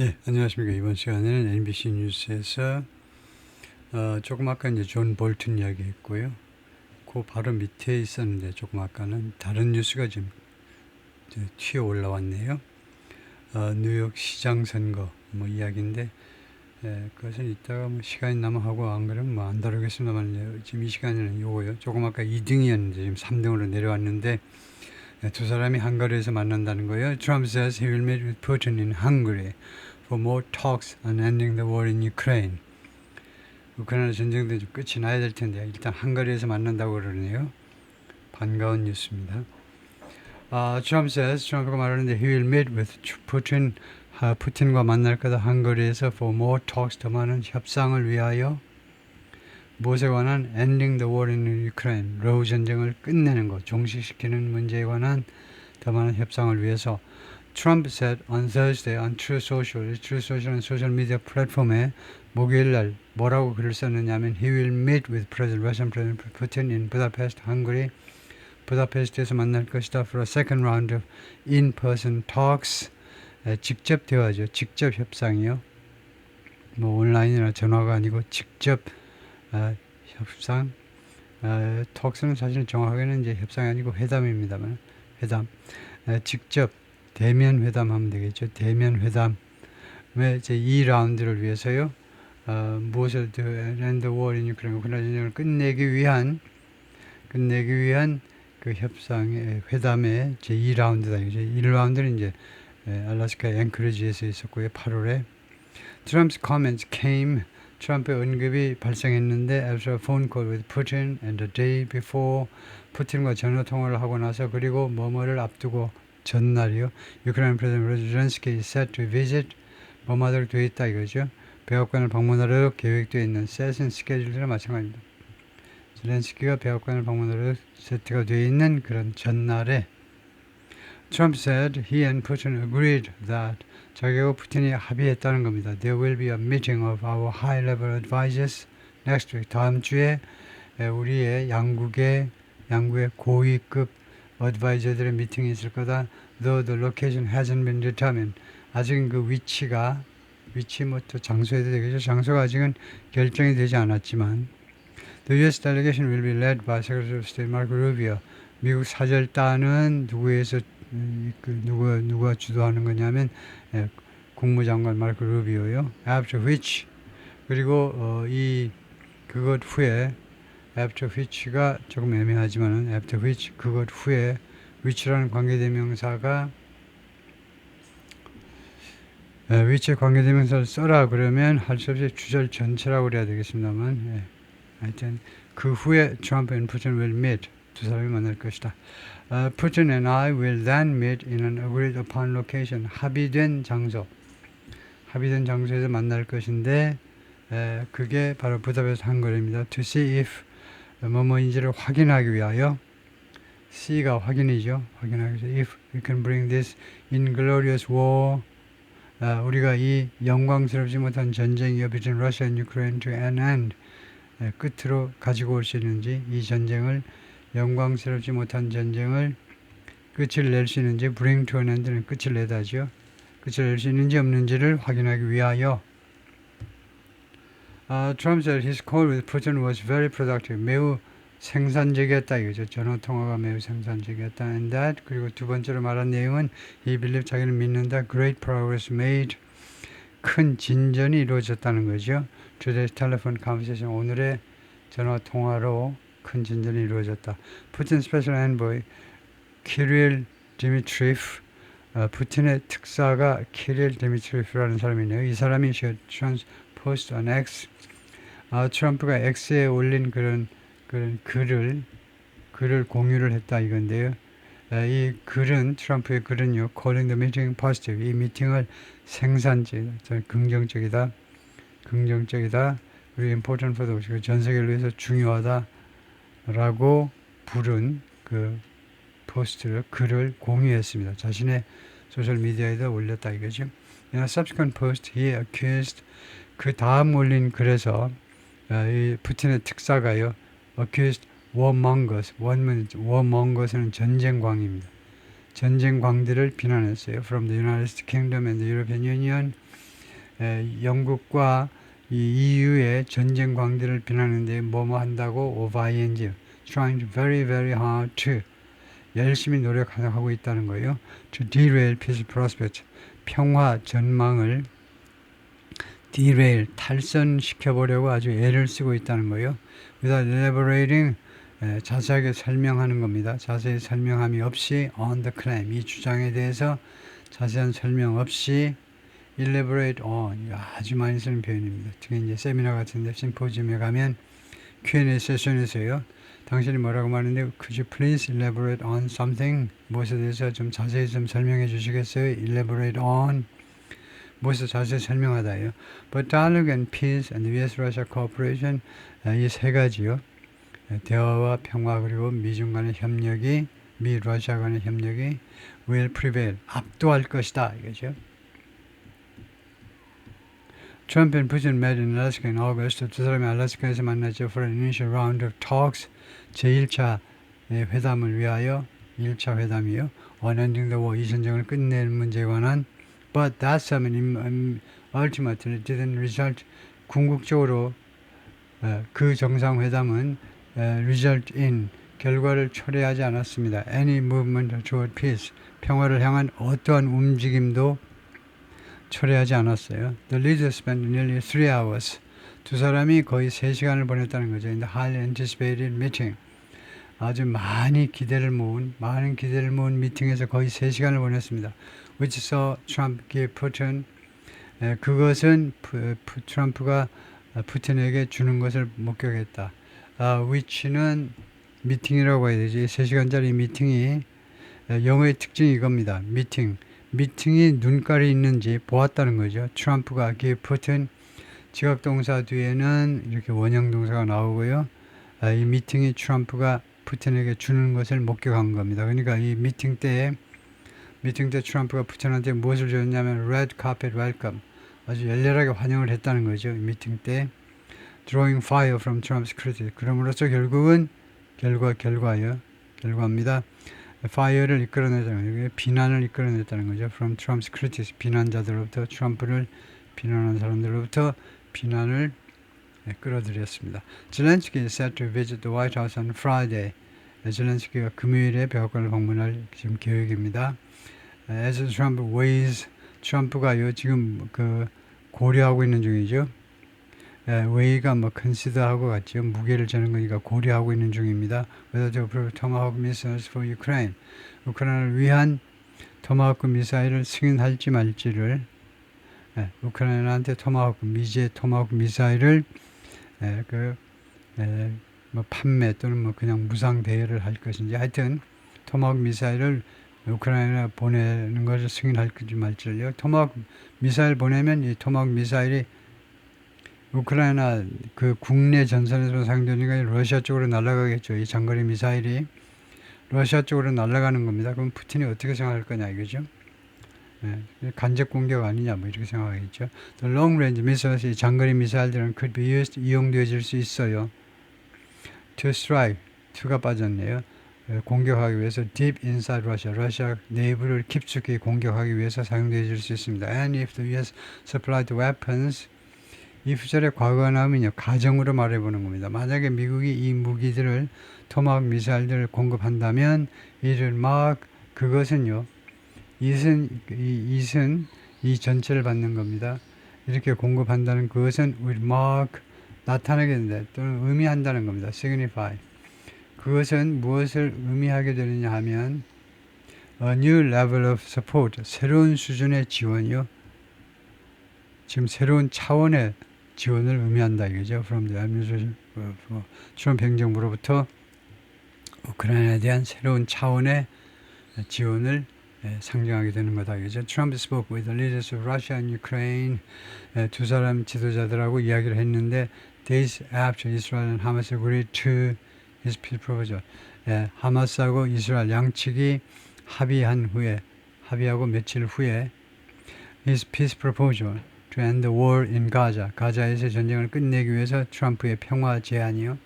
예, 안녕하십니까. 이번 시간에는 NBC 뉴스에서 어, 조금 아까 이제 존 볼튼 이야기 했고요. 그 바로 밑에 있었는데 조금 아까는 다른 뉴스가 지금 튀어 올라왔네요. 어, 뉴욕 시장 선거 뭐 이야기인데 예, 그것은 이따가 뭐 시간이 남아 하고 안 그러면 뭐 안 다루겠습니다만 지금 이 시간에는 요거요. 조금 아까 2등이었는데 지금 3등으로 내려왔는데 예, 두 사람이 한거리에서 만난다는 거예요. Trump says he will meet with Putin in Hungary for more talks on ending the war in Ukraine. 우크라이나 전쟁도 좀 끝이 나야 될 텐데 일단 한거리에서 만난다고 그러네요. 반가운 뉴스입니다. 아, Trump says, 트럼프가 말하는데 he will meet with Putin, 아, 푸틴과 만날 거다 한거리에서 for more talks 더 많은 협상을 위하여 무엇에 관한 ending the war in Ukraine, 러우 전쟁을 끝내는 것, 종식시키는 문제에 관한 더 많은 협상을 위해서 Trump said on Thursday on True Social, True Social은 소셜 미디어 플랫폼에 목요일 날 뭐라고 글을 썼느냐면 he will meet with President Russian President Putin in Budapest, Hungary. 부다페스트에서 만날 것이다 for a second round of in-person talks. 에, 직접 대화죠. 직접 협상이요. 뭐 온라인이나 전화가 아니고 직접 어, 협상. 어, 톡스는 사실 정확하게는 이제 협상이 아니고 회담입니다만 회담. 에, 직접 대면 회담하면 되겠죠. 대면 회담의 이제 이 라운드를 위해서요. 어, 무엇을 war in Ukraine 우크라이나 전쟁을 끝내기 위한 끝내기 위한 그 협상의 회담의 제 2라운드다. 이제 1라운드는 이제 에, 알래스카 앵커리지에서 있었고요. 8월에 Trump's came 트럼프의 언급이 발생했는데 after a phone call with Putin and the day before 푸틴과 전화 통화를 하고 나서 그리고 뭐뭐를 앞두고 전날이요. 우크라이나 프레지던트 젤렌스키 is set to visit 뭐뭐들 되어 있다 이거죠. 백악관을 방문하러 계획되어 있는 셋은 스케줄들은 마찬가지입니다. 젤렌스키가 백악관을 방문하러 세트가 되어 있는 그런 전날에 Trump said he and Putin agreed that 자기하고 푸틴이 합의했다는 겁니다. There will be a meeting of our high-level advisors next week. 다음 주에 에, 우리의 양국의 양국의 고위급 어드바이저들의 미팅이 있을 거다. Though the location hasn't been determined. 아직은 그 위치가 위치 뭐또 장소에도 되겠죠. 장소가 아직은 결정이 되지 않았지만 The U.S. delegation will be led by Secretary of State Marco Rubio. 미국 사절단은 누구에서 음, 그 누가 누가 주도하는 거냐면 예, 국무장관 마르코 루비오요. After which 그리고 어, 이 그것 후에 after which가 조금 애매하지만은 after which 그것 후에 which라는 관계대명사가 에, which 관계대명사를 써라 그러면 할 수 없이 주절 전체라고 그래야 되겠습니다만 예. 하여튼 그 후에 트럼프 and will meet 두 사람이 만날 것이다. Uh, Putin and I will then meet in an agreed upon location. 합의된 장소. 합의된 장소에서 만날 것인데 에, 그게 바로 부다페스트 한거리입니다. To see if 뭐뭐인지를 확인하기 위하여 C가 확인이죠. 확인하기 위해서 if we can bring this inglorious war 아, 우리가 이 영광스럽지 못한 전쟁이요 between Russia and Ukraine to an end 에, 끝으로 가지고 올 수 있는지 이 전쟁을 영광스럽지 못한 전쟁을 끝을 낼 수 있는지 to an end는 끝을 내다죠. 끝을 낼 수 있는지 없는지를 확인하기 위하여 아, Trump said his call with Putin was very productive. 매우 생산적이었다 이거죠. 전화 통화가 매우 생산적이었다. And that 그리고 두 번째로 말한 내용은 he believed 자기는 믿는다. Great progress made. 큰 진전이 이루어졌다는 거죠. Today's telephone conversation 오늘의 전화 통화로 큰 진전이 이루어졌다. 푸틴 스페셜 엔보이 키릴 디미트리프 어, 푸틴의 특사가 키릴 디미트리프라는 사람이네요. 이 사람이 트랜스 포스트 on X 아, 트럼프가 X에 올린 그런 그런 글을 글을 공유를 했다 이건데요. 아, 이 글은 트럼프의 글은요. calling the meeting positive 이 미팅을 생산적, 긍정적이다, 긍정적이다. 그리고 important for the 전 세계를 위해서 중요하다. 라고 부른 그 포스트를 글을 공유했습니다. 자신의 소셜 미디어에다 올렸다 이거죠. In a subsequent post, he accused 그 다음 올린 글에서 아, 이 푸틴의 특사가요. accused warmongers, warmongers는 전쟁광입니다. 전쟁광들을 비난했어요. From the United Kingdom and the European Union 에, 영국과 이 EU의 전쟁 광대를 비난하는데 뭐뭐 한다고 ing trying very very hard to 열심히 노력하고 있다는 거예요. to derail peace prospects 평화 전망을 derail 탈선시켜 보려고 아주 애를 쓰고 있다는 거예요. without elaborating 에, 자세하게 설명하는 겁니다. 자세히 설명함이 없이 on the claim 이 주장에 대해서 자세한 설명 없이 elaborate on 아주 많이 쓰는 표현입니다. 특히 이제 세미나 같은데 심포지엄에 가면 Q&A 세션에서요. 당신이 뭐라고 말하는데 could you please elaborate on something 무엇에 대해서 좀 자세히 좀 설명해 주시겠어요? elaborate on 무엇을 자세히 설명하다요. But dialogue and peace and U.S.-Russia cooperation 이 세 가지요. 대화와 평화 그리고 미중 간의 협력이 미 러시아 간의 협력이 will prevail 압도할 것이다 이거죠. 트럼프 Putin met in Alaska in August. 두 사람이 알래스카에서 만났죠. For an initial round of talks. 제1차 회담을 위하여 1차 회담이요. On ending the war. 이 전쟁을 끝낼 문제에 관한 But that summit um, ultimately didn't result 궁극적으로 어, 그 정상회담은 어, result in 결과를 초래하지 않았습니다. Any movement toward peace 평화를 향한 어떠한 움직임도 초래하지 않았어요. The leaders spent nearly three hours. 두 사람이 거의 3시간을 보냈다는 거죠. In the highly anticipated meeting. 아주 많이 기대를 모은, 많은 기대를 모은 미팅에서 거의 3시간을 보냈습니다. Which saw Trump give Putin, 에, 그것은 트럼프가 푸틴에게 주는 것을 목격했다. 아, which는 미팅이라고 해야 되지. 3시간짜리 미팅이 에, 영어의 특징이 이겁니다. 미팅. 미팅이 눈깔이 있는지 보았다는 거죠. 트럼프가 give Putin 지각 동사 뒤에는 이렇게 원형 동사가 나오고요. 아, 이 미팅이 트럼프가 푸틴에게 주는 것을 목격한 겁니다. 그러니까 이 미팅 때 미팅 때 트럼프가 푸틴한테 무엇을 줬냐면 red carpet welcome 아주 열렬하게 환영을 했다는 거죠. 이 미팅 때 drawing fire from Trump's critics 그럼으로써 결국은 결과 결과요 결과입니다. Fire를 이끌어내자는 거예요. 비난을 이끌어냈다는 거죠. from Trump's critics 비난자들로부터 트럼프를 비난하는 사람들로부터 비난을 네, 끌어들였습니다. 젤렌스키 is set to visit the White House on Friday. 네, 젤렌스키가 금요일에 백악관을 방문할 지금 계획입니다. As Trump weighs 트럼프가요 지금 그 고려하고 있는 중이죠. 예, 웨이가 뭐 컨시더하고 같죠. 무게를 재는 거니까 고려하고 있는 중입니다. to approve tomahawk missiles for Ukraine. 우크라이나를 위한 토마호크 미사일을 승인할지 말지를 예, 우크라이나한테 토마호크 미제 토마호크 미사일을 예, 그, 예, 뭐 판매 또는 뭐 그냥 무상 대여를 할 것인지 하여튼 토마호크 미사일을 우크라이나 보내는 것을 승인할 건지 말지를요. 토마호크 미사일 보내면 이 토마호크 미사일이 우크라이나 그 국내 전선에서 사용되니까 러시아 쪽으로 날아가겠죠. 이 장거리 미사일이 러시아 쪽으로 날아가는 겁니다. 그럼 푸틴이 어떻게 생각할 거냐 이거죠. 예, 간접 공격 아니냐 뭐 이렇게 생각하겠죠. The long range missiles, 이 장거리 미사일들은 could be used 이용되어질 수 있어요. To strike, to가 빠졌네요. 예, 공격하기 위해서 deep inside Russia, 러시아 내부를 깊숙이 공격하기 위해서 사용되어질 수 있습니다. And if the U.S. supplied weapons, 이 후절의 과거가 나오면요 가정으로 말해보는 겁니다. 만약에 미국이 이 무기들을 토막 미사일들을 공급한다면 이를 막 그것은요 이슨 이 이슨 이 전체를 받는 겁니다. 이렇게 공급한다는 그것은 will mark 된다 또는 의미한다는 겁니다. signify 그것은 무엇을 의미하게 되느냐 하면 a new level of support 새로운 수준의 지원이요. 지금 새로운 차원의 지원을 의미한다 이거죠. From the administration, 트럼프 행정부로부터 우크라이나에 대한 새로운 차원의 지원을 상징하게 되는 거다 이거죠. Trump spoke with the leaders of Russia and Ukraine. 두 사람 지도자들하고 이야기를 했는데 days after Israel and Hamas agreed to his peace proposal. 하마스하고 이스라엘 양측이 합의한 후에 합의하고 며칠 후에 his peace proposal to end the war in Gaza. 가자에서 전쟁을 끝내기 위해서 트럼프의 평화 제안이요.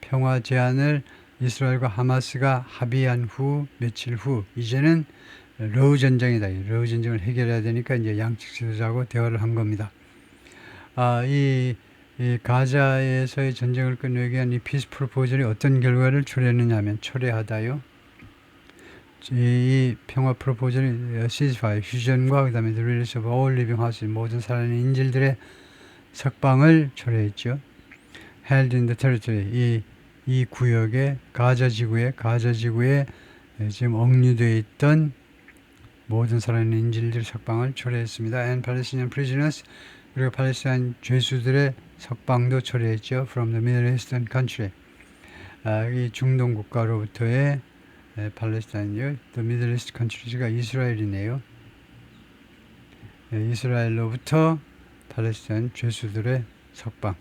평화 제안을 이스라엘과 하마스가 합의한 후 며칠 후 이제는 러우 전쟁이다. 이 러우 전쟁을 해결해야 되니까 이제 양측 지도자하고 대화를 한 겁니다. 아, 이, 이 가자에서의 전쟁을 끝내기 위한 이 피스 프로포절이 어떤 결과를 초래했느냐 하면 초래하다요. 이, 이 평화 프로포절이 시즈파이 휴전과 그다음에 the hostage 모든 살아있는 인질들의 석방을 초래했죠. held in the 이, 이 구역에 가자 지구에 가자 지구에 지금 억류되어 있던 모든 살아있는 인질들 석방을 초래했습니다. and Palestinian 그리고 팔레스타인 죄수들의 석방도 초래했죠. from the Middle Eastern country 아, 이 중동 국가로부터의 에, 팔레스타인요. The Middle East country가 이스라엘이네요. 에, 이스라엘로부터 팔레스타인 죄수들의 석방.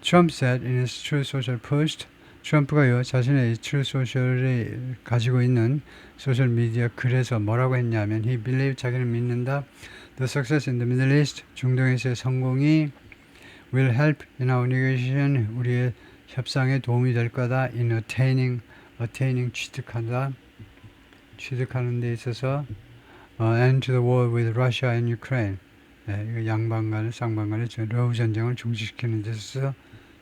Trump said in his True Social post, 트럼프가요 자신의 True Social에 가지고 있는 소셜 미디어 글에서 뭐라고 했냐면, he believed 자기는 믿는다. The success in the Middle East 중동에서의 성공이 will help in our negotiation 우리의 협상에 도움이 될 거다. In attaining, attaining 취득한다. 취득하는 데 있어서 uh, end to the war with Russia and Ukraine. 네, 이거 양방 간의 쌍방 간의 저 러우 전쟁을 종식시키는 데 있어서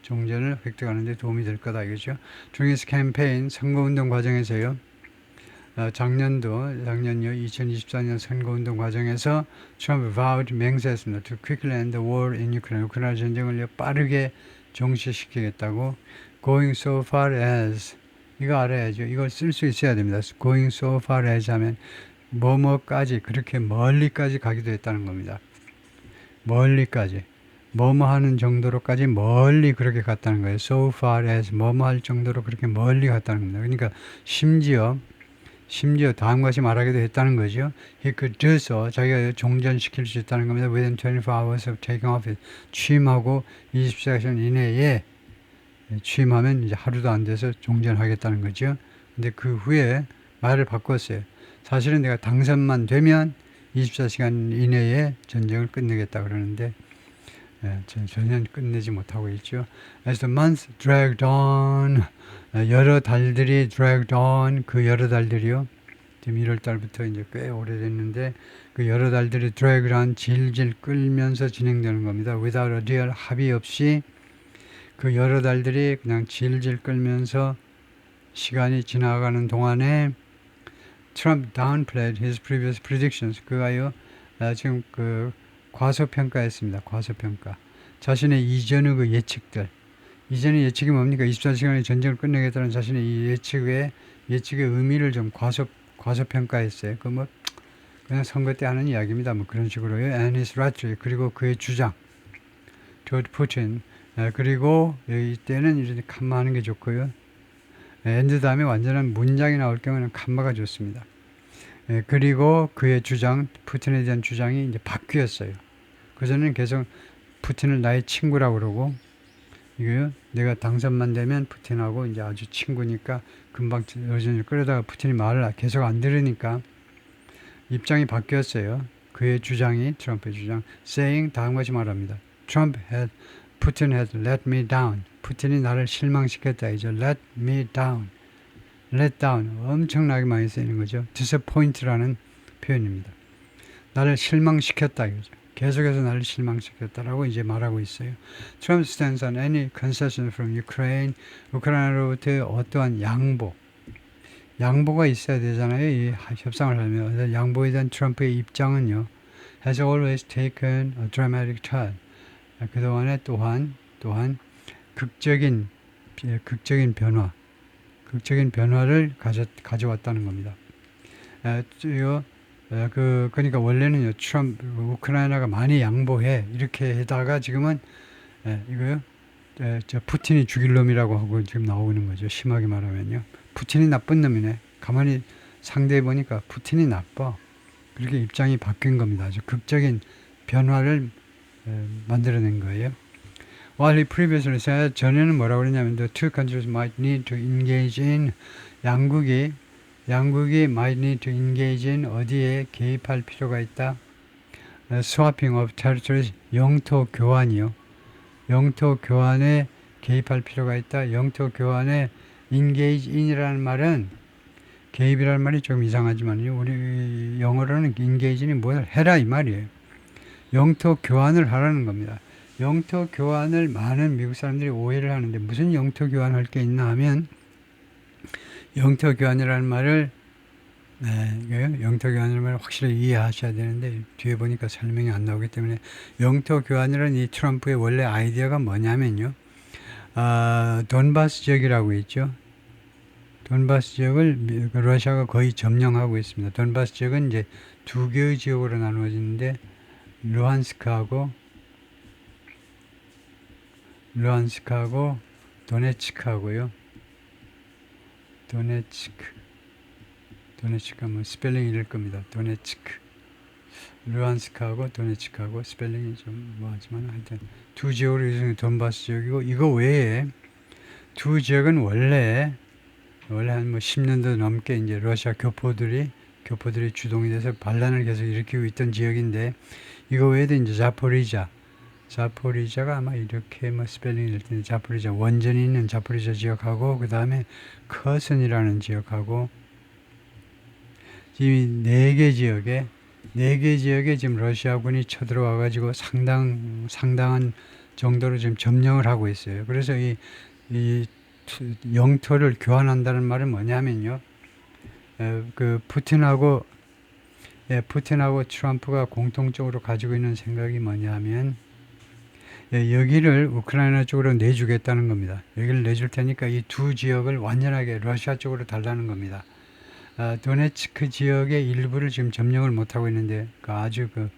종전을 획득하는 데 도움이 될 거다 이거죠. 중에서 캠페인 선거운동 과정에서요. 어, 작년도 작년요 2024년 선거운동 과정에서 트럼프 vowed 맹세했습니다. To quickly end the war in Ukraine. 우크라이나 전쟁을 빠르게 종식시키겠다고 going so far as 이거 알아야죠. 이걸 쓸 수 있어야 됩니다. going so far as 하면 뭐뭐까지 그렇게 멀리까지 가기도 했다는 겁니다. 멀리까지 뭐뭐 하는 정도로까지 멀리 그렇게 갔다는 거예요. so far as 뭐뭐 할 정도로 그렇게 멀리 갔다는 겁니다. 그러니까 심지어 심지어 다음과 같이 말하기도 했다는 거죠. He could do so. 자기가 종전시킬 수 있다는 겁니다. Within 24 hours of taking office. 취임하고 24시간 이내에 취임하면 이제 하루도 안 돼서 종전하겠다는 거죠. 근데 그 후에 말을 바꿨어요. 사실은 내가 당선만 되면 24시간 이내에 전쟁을 끝내겠다 그러는데 예, 전- 전혀 끝내지 못하고 있죠. As the months dragged on, 예, 여러 달들이 dragged on, 그 여러 달들이요. 지금 1월 달부터 이제 꽤 오래됐는데 그 여러 달들이 dragged on, 질질 끌면서 진행되는 겁니다. Without a deal, 합의 없이 그 여러 달들이 그냥 질질 끌면서 시간이 지나가는 동안에 Trump downplayed his previous predictions. 그가요, 아, 지금 그 과소평가했습니다. 과소평가. 자신의 이전의 그 예측들. 이전의 예측이 뭡니까? 24시간의 전쟁을 끝내겠다는 자신의 이 예측의, 예측의 의미를 좀 과소, 과소평가했어요. 그 뭐, 그냥 선거 때 하는 이야기입니다. 뭐 그런 식으로요. And his rhetoric. 그리고 그의 주장. 조지 에, 그리고 이때는 이렇게 칸마하는 게 좋고요. 엔드 다음에 완전한 문장이 나올 경우는 칸마가 좋습니다. 예, 그리고 그의 주장, 푸틴에 대한 주장이 이제 바뀌었어요. 그전에는 계속 푸틴을 나의 친구라고 그러고, 이거요, 내가 당선만 되면 푸틴하고 이제 아주 친구니까 금방 여전히 끌어다가 푸틴이 말을 계속 안 들으니까 입장이 바뀌었어요. 그의 주장이 트럼프의 주장, saying 다음 같이 말합니다. Trump had, Putin had let me down. 푸틴이 나를 실망시켰다. 이제 let me down. let down 엄청나게 많이 쓰이는 거죠. disappoint라는 표현입니다. 나를 실망시켰다 이거죠. 계속해서 나를 실망시켰다라고 이제 말하고 있어요. Trump stands on any concession from Ukraine. 우크라이나로부터의 어떠한 양보, 양보가 있어야 되잖아요. 이 협상을 하면 양보에 대한 트럼프의 입장은요. has always taken a dramatic turn. 그동안에 또한 또한 극적인 예, 극적인 변화 극적인 변화를 가져, 가져왔다는 겁니다. 에, 요, 에, 그, 그러니까 원래는요, 트럼프, 우크라이나가 많이 양보해. 이렇게 하다가 지금은, 에, 이거요, 에, 저 푸틴이 죽일 놈이라고 하고 지금 나오는 거죠. 심하게 말하면요. 푸틴이 나쁜 놈이네. 가만히 상대해 보니까 푸틴이 나빠. 그렇게 입장이 바뀐 겁니다. 아주 극적인 변화를 에, 만들어낸 거예요. While he previously said 전에는 뭐라고 그랬냐면 the two countries might need to engage in 양국이 양국이 might need to engage in 어디에 개입할 필요가 있다. 어, swapping of territories 영토 교환이요. 영토 교환에 개입할 필요가 있다. 영토 교환에 engage in이라는 말은 개입이라는 말이 좀 이상하지만 우리 영어로는 인게이지는 뭘 해라 이 말이에요. 영토 교환을 하라는 겁니다. 영토 교환을 많은 미국 사람들이 오해를 하는데 무슨 영토 교환할 게 있나 하면 영토 교환이라는 말을 네. 영토 교환이라는 말을 확실히 이해하셔야 되는데 뒤에 보니까 설명이 안 나오기 때문에 영토 교환이라는 이 트럼프의 원래 아이디어가 뭐냐면요. 아, 돈바스 지역이라고 있죠. 돈바스 지역을 미- 그 러시아가 거의 점령하고 있습니다. 돈바스 지역은 이제 두 개의 지역으로 나누어지는데 루한스크하고 루한스크하고 도네츠크하고요. 도네츠크 도네츠크 하면 스펠링이 이럴 겁니다. 도네츠크 루한스크하고 도네츠크하고 스펠링이 좀 뭐하지만 하여튼 두 지역으로 이루어진 돈바스 지역이고 이거 외에 두 지역은 원래 원래 한 뭐 10년도 넘게 이제 러시아 교포들이 교포들이 주동이 돼서 반란을 계속 일으키고 있던 지역인데 이거 외에도 이제 자포리자 자포리자가 아마 이렇게 뭐 스펠링이 될 텐데 자포리자 원전이 있는 자포리자 지역하고 그 다음에 커슨이라는 지역하고 이네개 지역에 네 개 지역에 지금 러시아군이 쳐들어와 가지고 상당 상당한 정도로 지금 점령을 하고 있어요. 그래서 이, 이 투- 영토를 교환한다는 말은 뭐냐면요. 에, 그 푸틴하고 예, 푸틴하고 트럼프가 공통적으로 가지고 있는 생각이 뭐냐면 예, 여기를 우크라이나 쪽으로 내주겠다는 겁니다. 여기를 내줄 테니까 이 두 지역을 완전하게 러시아 쪽으로 달라는 겁니다. 아, 도네츠크 지역의 일부를 지금 점령을 못하고 있는데 그 아주 그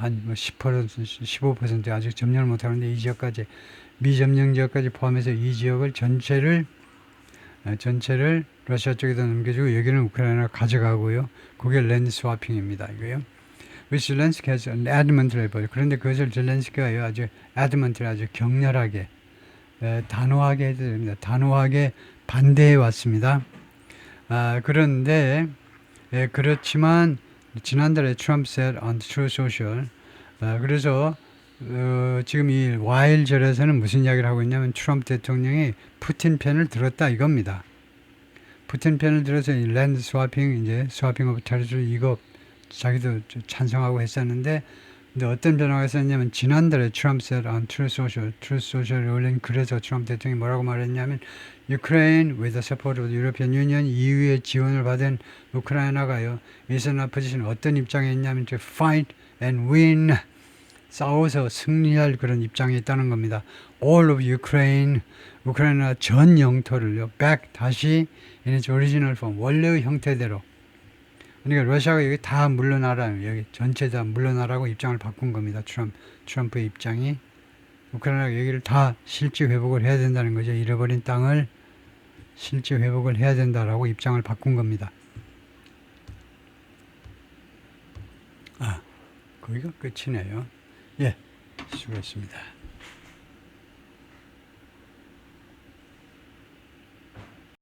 한 10% 15% 아직 점령을 못하고 있는데 이 지역까지 미점령 지역까지 포함해서 이 지역을 전체를 아, 전체를 러시아 쪽에다 넘겨주고 여기는 우크라이나가 가져가고요. 그게 랜드 스와핑입니다. 이거요. which Zelensky has an adamant rebel. 그런데 그것을 젤렌스키가 아주 adamant 아주 격렬하게 에, 단호하게 해야 됩니다. 단호하게 반대해 왔습니다. 아, 그런데 예, 그렇지만 지난달에 트럼프 said on True Social 아, 그래서 어, 지금 이 와일절에서는 무슨 이야기를 하고 있냐면 트럼프 대통령이 푸틴 편을 들었다 이겁니다. 푸틴 편을 들어서 이 랜드 스와핑 이제 스와핑 오브 테리토리 이거 자기도 좀 찬성하고 했었는데 근데 어떤 변화가 있었냐면 지난달에 트럼프 said on True Social, True Social에 올린 글에서 트럼프 대통령이 뭐라고 말했냐면 Ukraine with the support of the European Union EU의 지원을 받은 우크라이나가요 이선화 포지션 어떤 입장에 있냐면 to fight and win 싸워서 승리할 그런 입장에 있다는 겁니다. All of Ukraine 우크라이나 전 영토를요 back 다시 in its original form 원래의 형태대로 그러니까 러시아가 여기 다 물러나라 여기 전체 다 물러나라고 입장을 바꾼 겁니다. 트럼프 트럼프의 입장이 우크라이나가 여기를 다 실제 회복을 해야 된다는 거죠. 잃어버린 땅을 실제 회복을 해야 된다라고 입장을 바꾼 겁니다. 아, 거기가 끝이네요. 예, 수고했습니다.